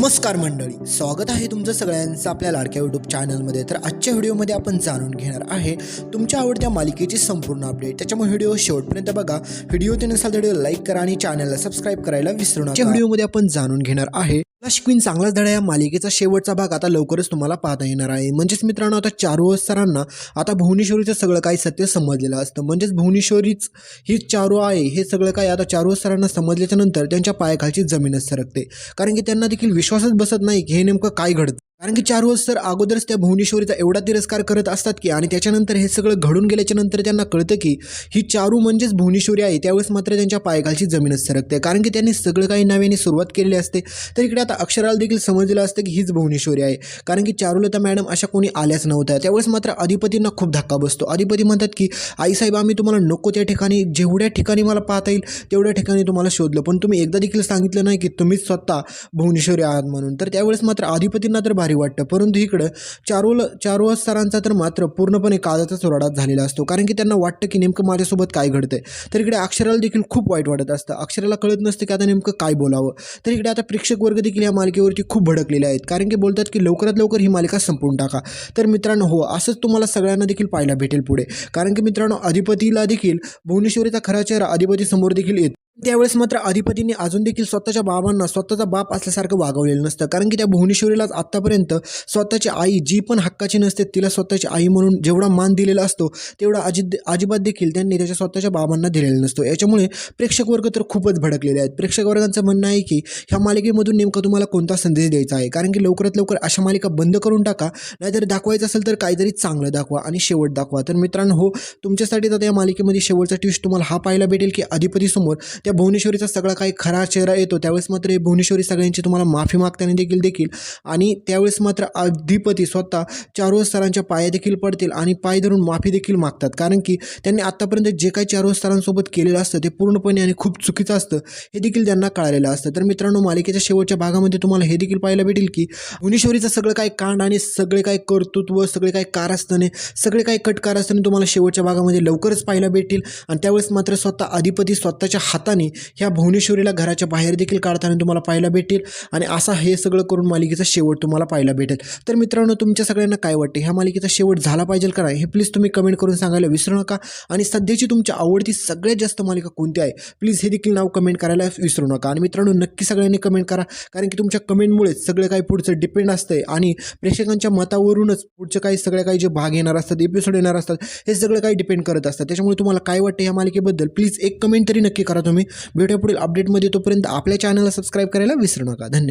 नमस्कार मंडळी स्वागत आहे तुमचं सगळ्यांचं आपल्या लाडक्या यूट्यूब चॅनलमध्ये तर आजच्या व्हिडिओमध्ये आपण जाणून घेणार आहे तुमच्या आवडत्या मालिकेची संपूर्ण अपडेट त्याच्यामुळे व्हिडिओ शेवटपर्यंत बघा. व्हिडिओ ते नसाल व्हिडिओ लाईक करा आणि चॅनलला सबस्क्राईब करायला विसरू नका. व्हिडिओमध्ये आपण जाणून घेणार आहे क्वीन चांगलाच धडा या मालिकेचा शेवटचा भाग आता लवकरच तुम्हाला पाहता येणार आहे. म्हणजेच मित्रांनो आता चारू सरांना आता भुवनेश्वरीचं सगळं काही सत्य समजलेलं असतं. म्हणजेच भुवनेश्वरीच ही चारू आहे हे सगळं काही आता चारू सरांना समजल्याच्या नंतर त्यांच्या पायाखालची जमीनच सरकते. कारण की त्यांना देखील विश्वासच बसत नाही की हे नेमकं काय घडतं. कारण की चार वर्ष सर अगोदरच त्या भुवनेश्वरीचा एवढा तिरस्कार करत असतात की आणि त्याच्यानंतर हे सगळं घडून गेल्याच्यानंतर त्यांना कळतं की ही चारू म्हणजेच भुवनेश्वरी आहे. त्यावेळेस मात्र त्यांच्या पायखालची जमीनच सरकते. कारण की त्यांनी सगळं काही नव्याने सुरुवात केलेली असते. तर इकडे आता अक्षराला देखील समजलेलं असतं की हीच भुवनेश्वरी आहे. कारण की चारुलता मॅडम अशा कोणी आल्याच नव्हत्या. त्यावेळेस मात्र अधिपतींना खूप धक्का बसतो. अधिपती म्हणतात की आईसाहेब आम्ही तुम्हाला नको त्या ठिकाणी जेवढ्या ठिकाणी मला पाहता येईल तेवढ्या ठिकाणी तुम्हाला शोधलं. पण तुम्ही एकदा देखील सांगितलं नाही की तुम्हीच स्वतः भुवनेश्वरी आहात म्हणून. तर त्यावेळेस मात्र अधिपतींना तर भारी वाटतं. परंतु इकडं चारोल चारोळ सरांचा तर मात्र पूर्णपणे काळाचाच चोराडाच झालेला असतो. कारण की त्यांना वाटतं की नेमकं माझ्यासोबत काय घडतंय. तर इकडे अक्षराला देखील खूप वाईट वाटत असतं. अक्षराला कळत नसतं की आता नेमकं काय बोलावं. तर इकडे आता प्रेक्षक वर्ग देखील या मालिकेवरती खूप भडकलेले आहेत. कारण की बोलतात की लवकरात लवकर ही मालिका संपवून टाका. तर मित्रांनो हो असंच तुम्हाला सगळ्यांना देखील पाहायला भेटेल पुढे. कारण की मित्रांनो अधिपतीला देखील भुवनेश्वरीचा खरा चेहरा अधिपती समोर देखील येतो. त्यावेळेस मात्र अधिपतींनी अजून देखील स्वतःच्या बाबांना स्वतःचा बाप असल्यासारखं वागवलेलं नसतं. कारण की त्या भुवनेश्वरीलाच आत्तापर्यंत स्वतःची आई जी पण हक्काची नसते तिला स्वतःची आई म्हणून जेवढा मान दिलेला असतो तेवढा अजित अजिबात देखील त्यांनी त्याच्या स्वतःच्या बाबांना दिलेला नसतो. याच्यामुळे प्रेक्षक वर्ग तर खूपच भडकलेले आहेत. प्रेक्षक वर्गांचं म्हणणं आहे की ह्या मालिकेमधून नेमका तुम्हाला कोणता संदेश द्यायचा आहे? कारण की लवकरात लवकर अशा मालिका बंद करून टाका नाहीतर दाखवायचं असेल तर काहीतरी चांगलं दाखवा आणि शेवट दाखवा. तर मित्रांनो हो तुमच्यासाठी तर या मालिकेमध्ये शेवटचा ट्विस्ट तुम्हाला हा पाहायला भेटेल की अधिपतीसमोर त्या भुवनेश्वरीचा सगळा काही खरा चेहरा येतो त्यावेळेस मात्र हे भुवनेश्वरी सगळ्यांची तुम्हाला माफी मागताना देखील देखील आणि त्यावेळेस मात्र अधिपती स्वतः चारो सरांच्या पाया देखील पडतील आणि पाय धरून माफी देखील मागतात. कारण की त्यांनी आत्तापर्यंत जे काही चारो सरांसोबत केलेलं असतं ते पूर्णपणे आणि खूप चुकीचं असतं हे देखील त्यांना कळालेलं असतं. तर मित्रांनो मालिकेच्या शेवटच्या भागामध्ये तुम्हाला हे देखील पाहायला भेटेल की भुवनेश्वरीचं सगळं काही कांड आणि सगळे काही कर्तृत्व सगळे काही कारस्थाने सगळे काही कटकारस्थाने तुम्हाला शेवटच्या भागामध्ये लवकरच पाहायला भेटतील. आणि त्यावेळेस मात्र स्वतः अधिपती स्वतःच्या हातात काढताना ह्या भुवनेश्वरीला घराच्या बाहेर देखील काढताना तुम्हाला पाहायला भेटेल. आणि असा हे सगळं करून मालिकेचा शेवट तुम्हाला पाहायला भेटेल. तर मित्रांनो तुमच्या सगळ्यांना काय वाटते? ह्या मालिकेचा शेवट झाला पाहिजे का नाही? हे प्लीज तुम्ही कमेंट करून सांगायला विसरू नका. आणि सध्याची तुमची आवडती सगळ्यात जास्त मालिका कोणती आहे? प्लीज हे देखील नाव कमेंट करायला विसरू नका. आणि मित्रांनो नक्की सगळ्यांनी कमेंट करा. कारण की तुमच्या कमेंटमुळेच सगळं काही पुढचं डिपेंड असतंय. आणि प्रेक्षकांच्या मतावरूनच पुढचे काही सगळे काही जे भाग येणार असतात एपिसोड येणार असतात हे सगळं काही डिपेंड करत असतात. त्याच्यामुळे तुम्हाला काय वाटतं ह्या मालिकेबद्दल? प्लीज एक कमेंट तरी नक्की करा तुम्ही. तुम्ही भेटूया पुढील अपडेटमध्ये तोपर्यंत आपल्या चॅनलला सबस्क्राईब करायला विसरू नका. धन्यवाद.